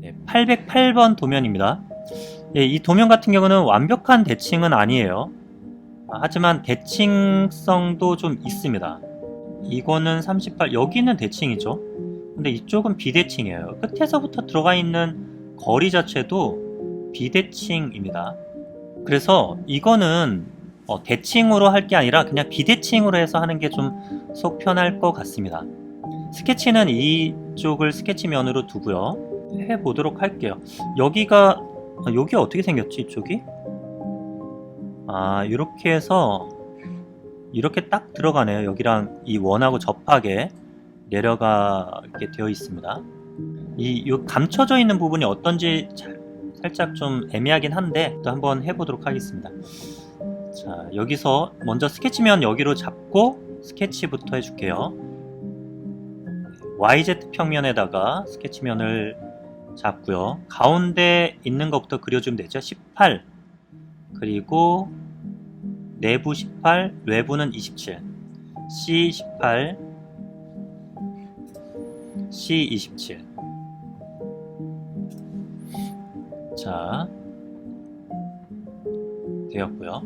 네, 808번 도면입니다. 예, 이 도면 같은 경우는 완벽한 대칭은 아니에요. 아, 하지만 대칭성도 좀 있습니다. 이거는 38, 여기는 대칭이죠. 근데 이쪽은 비대칭이에요. 끝에서부터 들어가 있는 거리 자체도 비대칭입니다. 그래서 이거는 어, 대칭으로 할 게 아니라 그냥 비대칭으로 해서 하는 게 좀 속 편할 것 같습니다. 스케치는 이쪽을 스케치면으로 두고요. 해보도록 할게요. 여기가 아, 여기 어떻게 생겼지 이쪽이? 아 이렇게 해서 이렇게 딱 들어가네요. 여기랑 이 원하고 접하게 내려가게 되어 있습니다. 이요 감춰져 있는 부분이 어떤지 잘- 살짝 좀 애매하긴 한데 또 한번 해보도록 하겠습니다. 자 여기서 먼저 스케치면 여기로 잡고 스케치부터 해줄게요. YZ 평면에다가 스케치면을 잡고요. 가운데 있는 것부터 그려주면 되죠. 18 그리고 내부 18, 외부는 27 C18 C27 자 되었고요.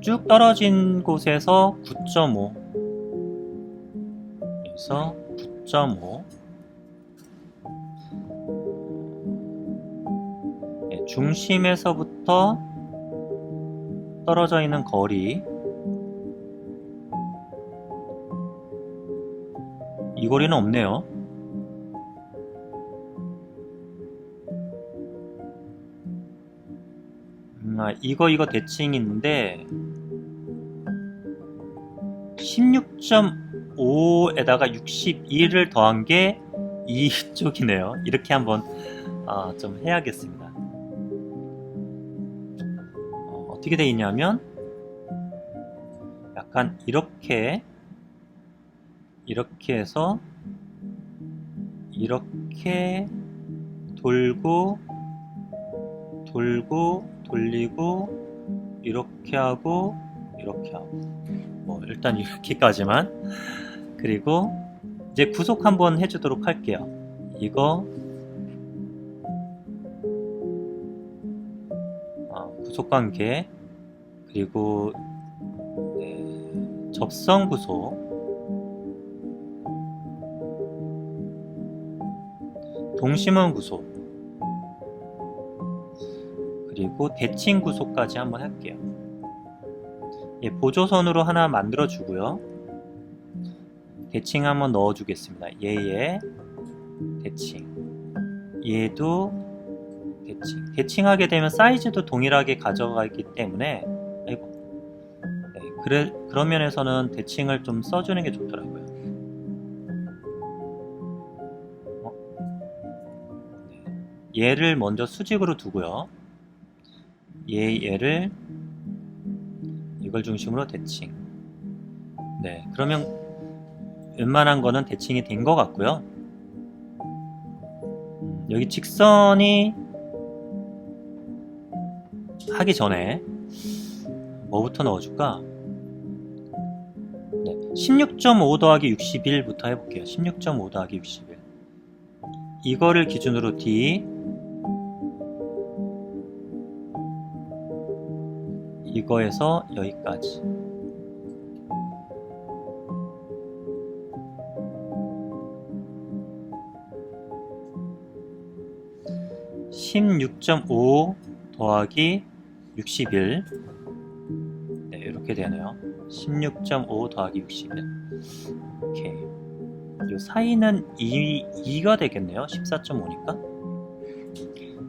쭉 떨어진 곳에서 9.5 여기서 9.5 예, 중심에서부터 떨어져 있는 거리 이 거리는 없네요. 음, 아, 이거 이거 대칭인데 16.5에다가 61을 더한 게 이쪽이네요. 이렇게 한번 아, 좀 해야겠습니다. 어, 어떻게 돼 있냐면 약간 이렇게 이렇게 해서 이렇게 돌고 돌고 돌리고 이렇게 하고 이렇게 하고 뭐 일단 이렇게까지만 그리고 이제 구속 한번 해주도록 할게요. 이거. 어, 구속 관계. 그리고 네, 접성 구속. 동심원 구속. 그리고 대칭 구속까지 한번 할게요. 예, 보조선으로 하나 만들어 주고요. 대칭 한번 넣어 주겠습니다. 얘에 대칭 얘도 대칭 대칭하게 되면 사이즈도 동일하게 가져가기 때문에 아이고 네, 그래, 그런 면에서는 대칭을 좀 써주는 게 좋더라고요. 어? 네, 얘를 먼저 수직으로 두고요. 얘 얘를 이걸 중심으로 대칭. 네, 그러면 웬만한 거는 대칭이 된 것 같고요. 음, 여기 직선이 하기 전에 뭐부터 넣어줄까? 네, 16.5 더하기 61부터 해볼게요. 16.5 더하기 61. 이거를 기준으로 D 이거에서 여기까지. (16.5) 더하기 (61) 네 이렇게 되네요. (16.5) 더하기 (61) 오케이. 이 사이는 2, 2가 되겠네요. (14.5니까)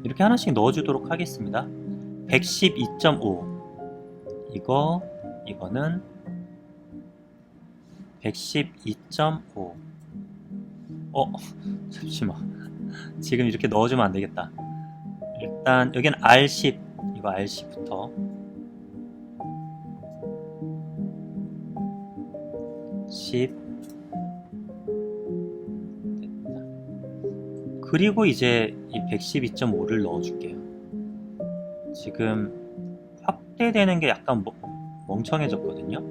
이렇게 하나씩 넣어주도록 하겠습니다. 112.5 이거 이거는 112.5 어? 잠시만. 지금 이렇게 넣어주면 안되겠다 일단 여기는 R10 이거 R10부터 10 됐다 그리고 이제 이 112.5를 넣어줄게요 지금 확대되는 게 약간 멍- 멍청해졌거든요.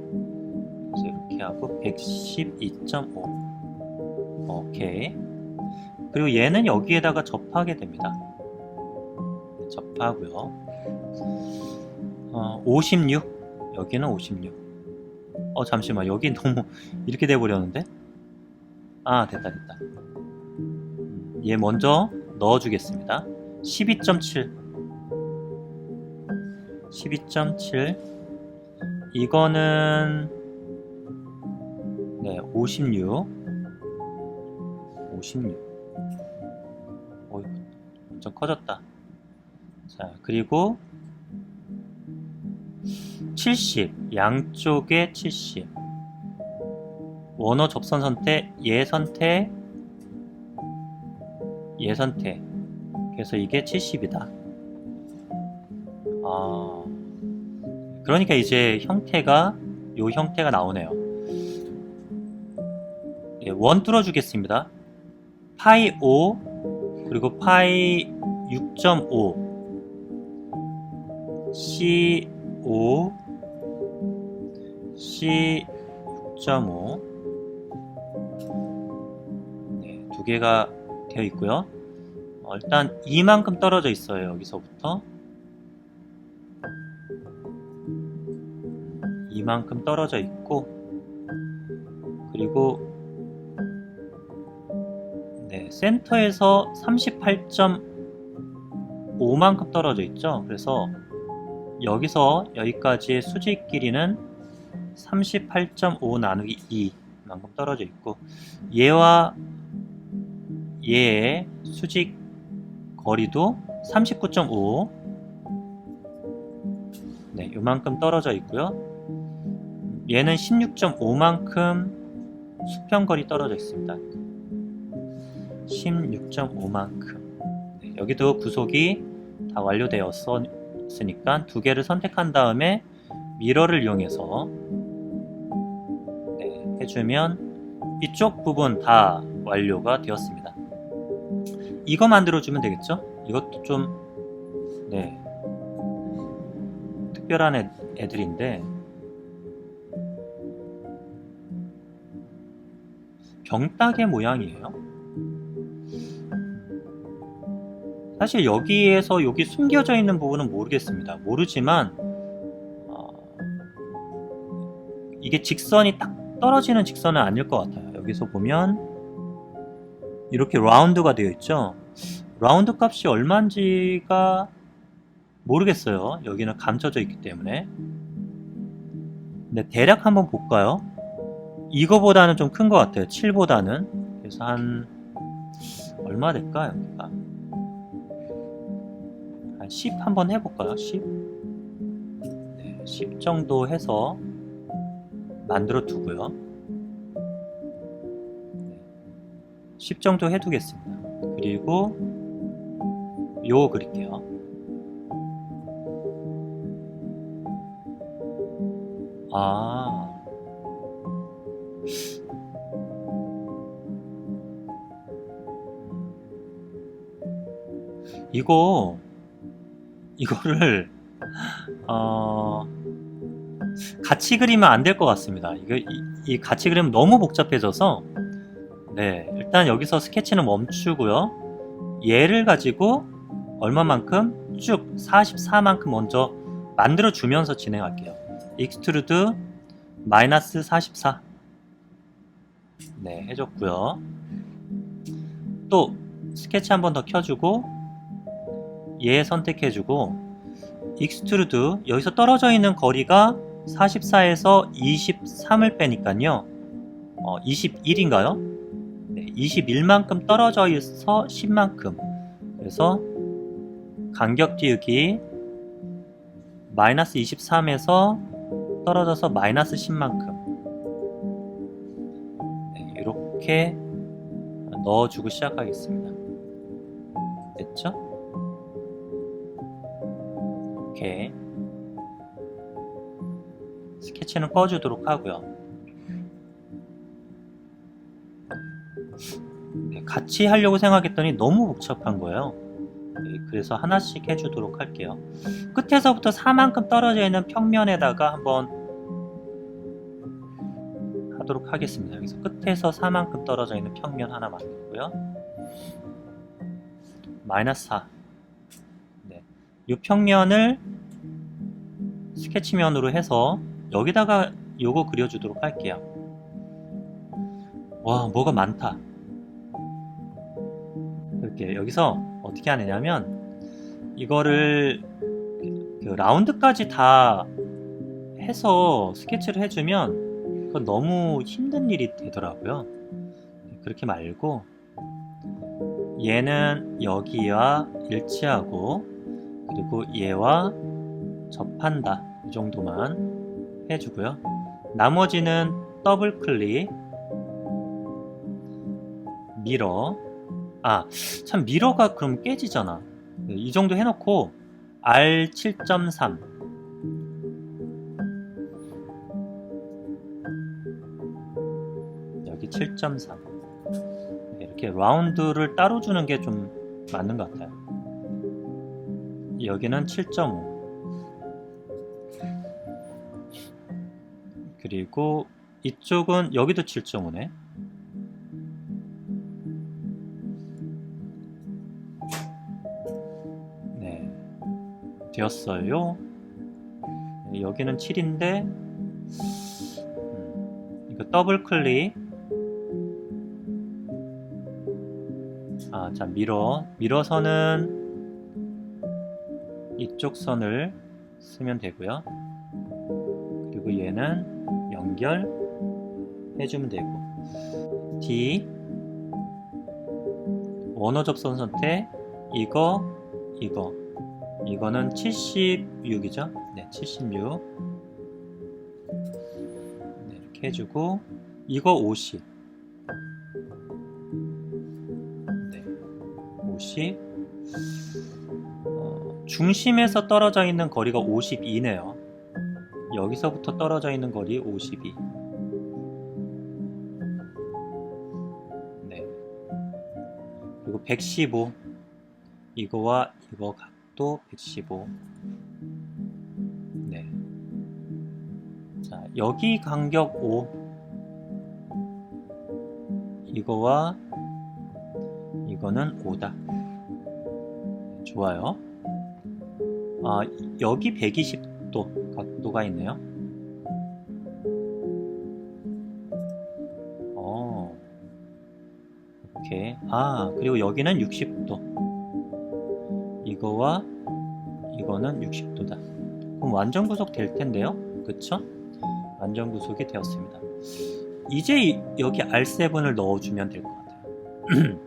그래서 이렇게 하고 112.5 오케이. 그리고 얘는 여기에다가 접하게 됩니다. 접하고요. 어, 56. 여기는 56. 어, 잠시만. 여기 너무 이렇게 돼 버렸는데? 아, 됐다, 됐다. 음, 얘 먼저 넣어주겠습니다. 12.7. 12.7. 이거는, 네, 56. 56. 어이, 좀 커졌다. 자, 그리고 70. 양쪽에 70. 원어 접선 선택, 얘 선택, 얘 선택. 그래서 이게 70이다. 아. 그러니까 이제 형태가 요 형태가 나오네요. 예, 원 뚫어 주겠습니다. 파이 5 그리고 파이 6.5 C 5 C 6.5 네, 두 개가 되어 있고요. 어, 일단 이만큼 떨어져 있어요. 여기서부터 이만큼 떨어져 있고 그리고 네, 센터에서 38.5만큼 떨어져 있죠. 그래서 여기서 여기까지의 수직 길이는 38.5 나누기 2만큼 떨어져 있고 얘와 얘의 수직 거리도 39.5 네, 요만큼 떨어져 있고요. 얘는 16.5만큼 수평거리 떨어져 있습니다. 16.5만큼. 네, 여기도 구속이 다 완료되었 으니까 두 개를 선택한 다음에 미러를 이용해서 네, 해주면 이쪽 부분 다 완료가 되었습니다. 이거 만들어주면 되겠죠? 이것도 좀, 네. 특별한 애, 애들인데, 병따개 모양이에요. 사실 여기에서 여기 숨겨져 있는 부분은 모르겠습니다. 모르지만 어, 이게 직선이 딱 떨어지는 직선은 아닐 것 같아요. 여기서 보면 이렇게 라운드가 되어 있죠. 라운드 값이 얼마인지가 모르겠어요. 여기는 감춰져 있기 때문에. 근데 대략 한번 볼까요? 이거보다는 좀 큰 것 같아요. 7보다는. 그래서 한 얼마 될까 여기가? 한10 한번 해볼까요? 10? 네, 10 정도 해서 만들어 두고요. 10 정도 해두겠습니다. 그리고 요 그릴게요. 아. 이거 이거를 어 같이 그리면 안 될 것 같습니다. 이거 이, 이 같이 그리면 너무 복잡해져서 네 일단 여기서 스케치는 멈추고요. 얘를 가지고 얼마만큼 쭉 44만큼 먼저 만들어 주면서 진행할게요. 익스트루드 마이너스 44 네, 해줬고요. 또 스케치 한 번 더 켜주고 얘 선택해주고 익스트루드 여기서 떨어져 있는 거리가 44에서 23을 빼니까요. 어, 21인가요? 네, 21만큼 떨어져 있어 10만큼. 그래서 간격 띄우기 마이너스 23에서 떨어져서 마이너스 10만큼. 네, 이렇게 넣어주고 시작하겠습니다. 됐죠? 이렇게 스케치는 꺼주도록 하고요. 네, 같이 하려고 생각했더니 너무 복잡한 거예요. 네, 그래서 하나씩 해주도록 할게요. 끝에서부터 4만큼 떨어져 있는 평면에다가 한번 하도록 하겠습니다. 여기서 끝에서 4만큼 떨어져 있는 평면 하나 만들고요. 마이너스 4. 네. 이 평면을 스케치면으로 해서 여기다가 요거 그려주도록 할게요. 와, 뭐가 많다. 이렇게 여기서 어떻게 하느냐면 이거를 그 라운드까지 다 해서 스케치를 해주면 그건 너무 힘든 일이 되더라고요. 그렇게 말고 얘는 여기와 일치하고 그리고 얘와 접한다 이 정도만 해주고요. 나머지는 더블 클릭 미러 아 참 미러가 그럼 깨지잖아. 네, 이 정도 해놓고 R 7.3 여기 7.3 네, 이렇게 라운드를 따로 주는 게 좀 맞는 것 같아요. 여기는 7.5 그리고 이쪽은 여기도 7.5네. 네, 되었어요. 네, 여기는 7인데 음, 이거 더블 클릭. 아, 자 미러 미러선은 이쪽 선을 쓰면 되고요. 그리고 얘는 연결 해주면 되고. D. 원어 접선 선택 이거 이거. 이거는 76이죠? 네 76 네, 이렇게 해주고. 이거 50 네, 50 어, 중심에서 떨어져 있는 거리가 52네요. 여기서부터 떨어져 있는 거리 52 네. 그리고 115 이거와 이거 각도 115 네. 자 여기 간격 5 이거와 이거는 5다. 좋아요 아 여기 120도 각도가 있네요. 어 이렇게 아 그리고 여기는 60도. 이거와 이거는 60도다. 그럼 완전 구속 될 텐데요? 그쵸? 완전 구속이 되었습니다. 이제 이- 여기 R7을 넣어주면 될 것 같아요.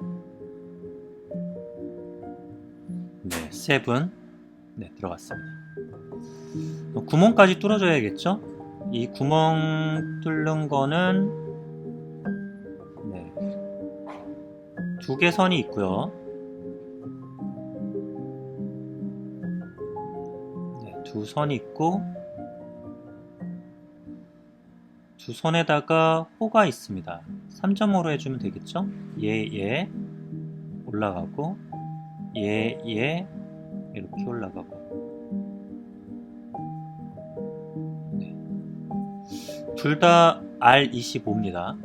네, 7 네, 들어갔습니다 어, 구멍까지 뚫어줘야겠죠? 이 구멍 뚫는 거는 네, 두 개 선이 있고요. 네, 두 선이 있고 두 선에다가 호가 있습니다. 3.5로 해주면 되겠죠? 얘, 얘 올라가고 얘, 얘 이렇게 올라가고 둘다 R25입니다.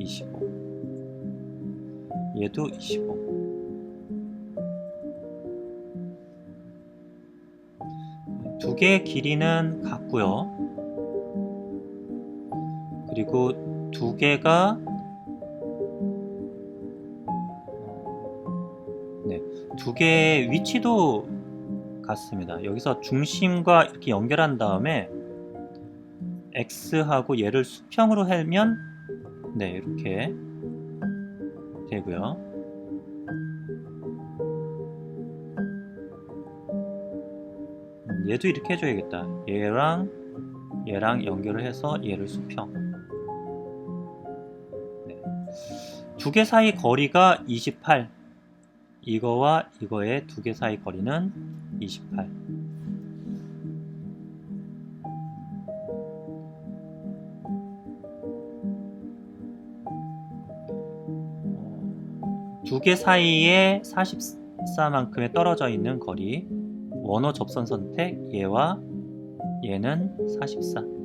25. 얘도 25. 두 개의 길이는 같고요. 그리고 두 개가 두 개의 위치도 같습니다. 여기서 중심과 이렇게 연결한 다음에 x하고 얘를 수평으로 하면 네 이렇게 되고요. 음, 얘도 이렇게 해줘야겠다. 얘랑 얘랑 연결을 해서 얘를 수평. 네. 두개 사이 거리가 28. 이거와 이거의 두 개 사이 거리는 28. 두 개 사이에 44만큼에 떨어져 있는 거리 원호 접선 선택 얘와 얘는 44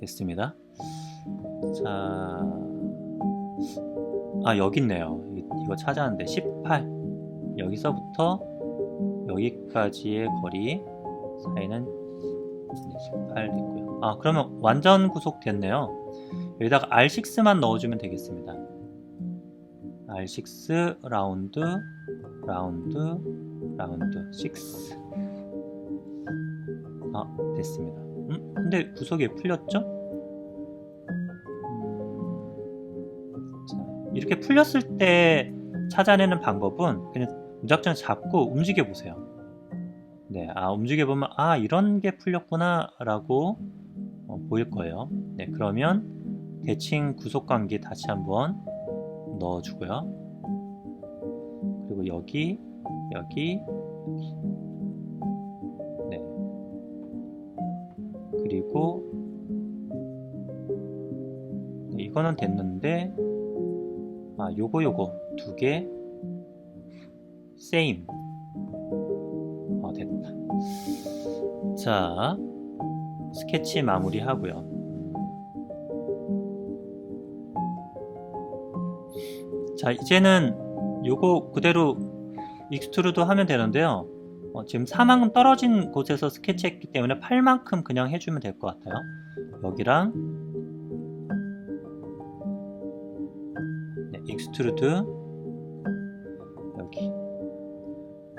됐습니다. 자, 아 여기 있네요. 이- 이거 찾았는데 18 여기서부터 여기까지의 거리 사이는 18 됐고요. 아 그러면 완전 구속 됐네요. 여기다가 R6만 넣어주면 되겠습니다. R6 라운드 라운드 라운드 6아 됐습니다. 음 근데 구속이 풀렸죠? 이렇게 풀렸을 때 찾아내는 방법은 그냥 무작정 잡고 움직여 보세요. 네, 아 움직여 보면 아 이런 게 풀렸구나 라고 어, 보일 거예요. 네, 그러면 대칭 구속 관계 다시 한번 넣어주고요. 그리고 여기, 여기, 여기. 네. 그리고 네, 이거는 됐는데 아 요거 요거. 두 개. same. 어 됐다. 자 스케치 마무리 하고요. 자 이제는 요거 그대로 익스트루드 하면 되는데요. 어, 지금 4만큼 떨어진 곳에서 스케치했기 때문에 8만큼 그냥 해주면 될 것 같아요. 여기랑 익스트루드. 여기.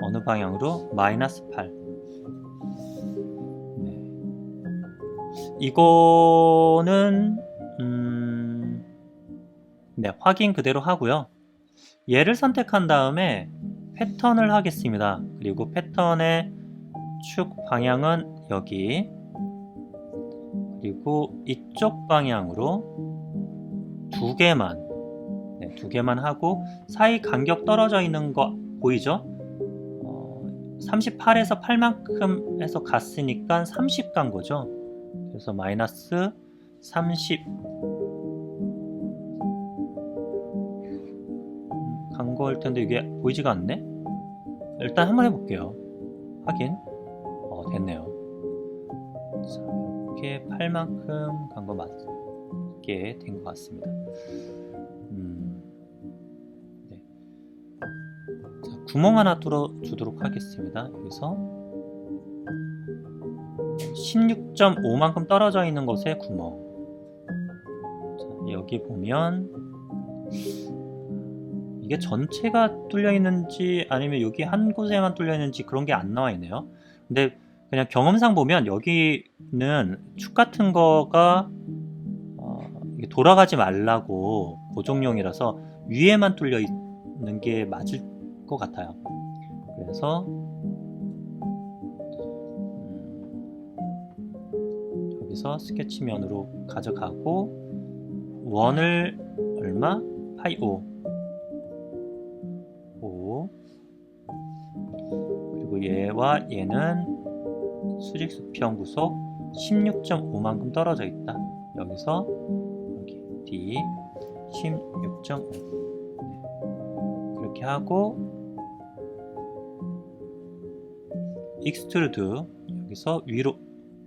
어느 방향으로? 마이너스 8 네. 이거는 음, 네, 확인 그대로 하고요. 얘를 선택한 다음에 패턴을 하겠습니다. 그리고 패턴의 축 방향은 여기. 그리고 이쪽 방향으로 두 개만 네, 두 개만 하고 사이 간격 떨어져 있는 거 보이죠? 어, 38에서 8만큼 해서 갔으니까 30 간 거죠. 그래서 마이너스 30 음, 간 거일 텐데 이게 보이지가 않네? 일단 한번 해볼게요. 확인. 어, 됐네요. 자, 이렇게 8만큼 간 거 맞게 된 것 같습니다. 구멍 하나 뚫어 주도록 하겠습니다. 여기서 16.5만큼 떨어져 있는 곳에 구멍. 자, 여기 보면 이게 전체가 뚫려 있는지 아니면 여기 한 곳에만 뚫려 있는지 그런 게 안 나와 있네요. 근데 그냥 경험상 보면 여기는 축 같은 거가 어, 돌아가지 말라고 고정용이라서 위에만 뚫려 있는 게 맞을 것 같아요. 그래서 음, 여기서 스케치면으로 가져가고 원을 얼마? 파이 5 5 그리고 얘와 얘는 수직 수평 구속 16.5만큼 떨어져 있다. 여기서 여기 D 16.5 네. 그렇게 하고 익스트루드 여기서 위로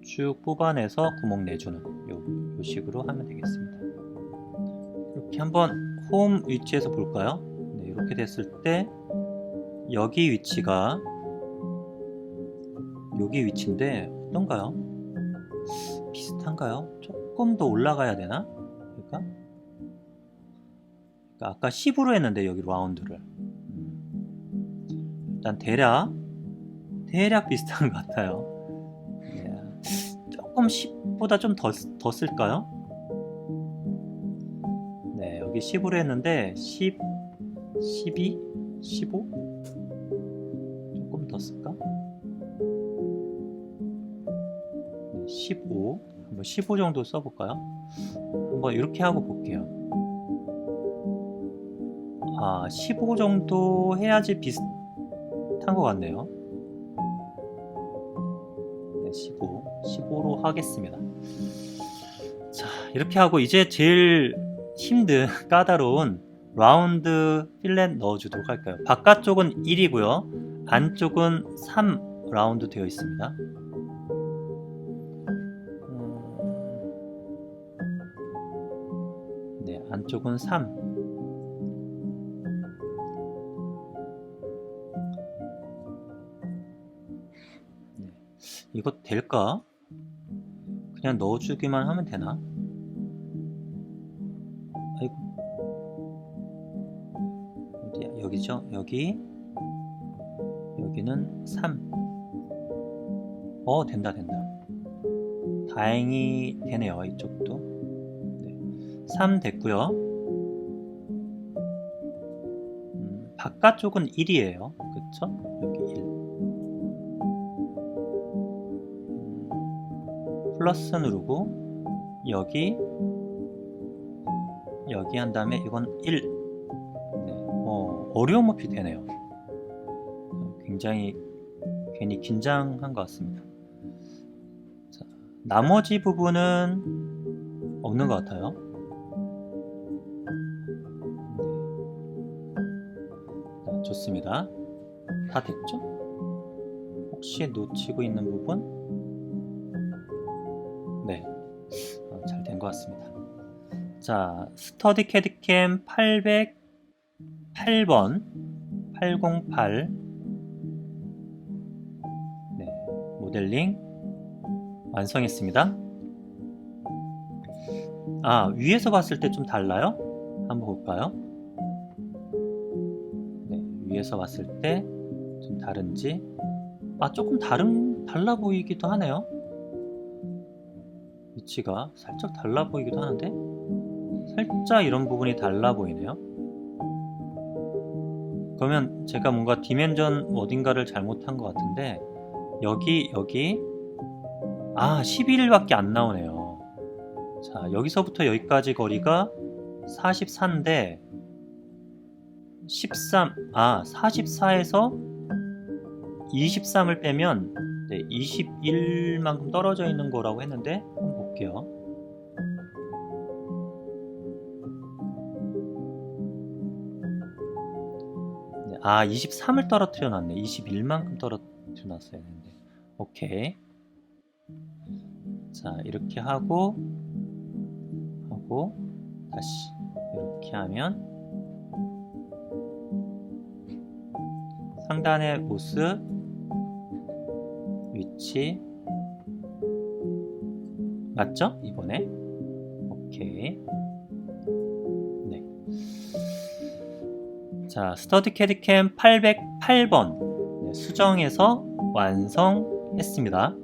쭉 뽑아내서 구멍 내주는 요, 요 식으로 하면 되겠습니다. 이렇게 한번 홈 위치에서 볼까요? 네, 이렇게 됐을 때 여기 위치가 여기 위치인데 어떤가요? 비슷한가요? 조금 더 올라가야 되나? 그러니까, 그러니까 아까 10으로 했는데 여기 라운드를 음. 일단 대략 대략 비슷한 것 같아요. 네. 조금 10보다 좀 더 더 쓸까요? 네, 여기 10으로 했는데 10, 12, 15 조금 더 쓸까? 네, 15 한번 15 정도 써볼까요? 한번 이렇게 하고 볼게요. 아, 15 정도 해야지 비슷한 것 같네요. 15로 하겠습니다. 자, 이렇게 하고 이제 제일 힘든 까다로운 라운드 필렛 넣어주도록 할까요? 바깥쪽은 1이고요. 안쪽은 3 라운드 되어 있습니다. 음, 안쪽은 3. 네. 이거 될까? 그냥 넣어주기만 하면 되나? 아이고. 어디야? 여기죠? 여기. 여기는 3. 어, 된다, 된다. 다행히 되네요, 이쪽도. 네. 3 됐고요. 음, 바깥쪽은 1이에요. 그쵸? 플러스 누르고, 여기, 여기 한 다음에 이건 1. 네. 어, 어려움 없이 되네요. 굉장히 괜히 긴장한 것 같습니다. 자, 나머지 부분은 없는 것 같아요. 네. 자, 좋습니다. 다 됐죠? 혹시 놓치고 있는 부분? 네, 어, 잘된 것 같습니다. 자, 스터디 캐드캠 808번 808 네, 모델링 완성했습니다. 아, 위에서 봤을 때 좀 달라요? 한번 볼까요? 네, 위에서 봤을 때 좀 다른지. 아, 조금 다른, 달라 보이기도 하네요. 위치가 살짝 달라 보이기도 하는데, 살짝 이런 부분이 달라 보이네요. 그러면 제가 뭔가 디멘전 어딘가를 잘못한 것 같은데, 여기 여기 아 11밖에 안 나오네요 자 여기서부터 여기까지 거리가 44인데 13 아 44에서 23을 빼면 네, 21만큼 떨어져 있는 거라고 했는데 볼게요. 네, 아 23을 떨어뜨려 놨네. 21만큼 떨어뜨려 놨어야 되는데. 오케이. 자 이렇게 하고 하고 다시 이렇게 하면 상단의 모습 위치 맞죠? 이번에 오케이 네. 자 스터디 캐디캠 808번 네, 수정해서 완성했습니다.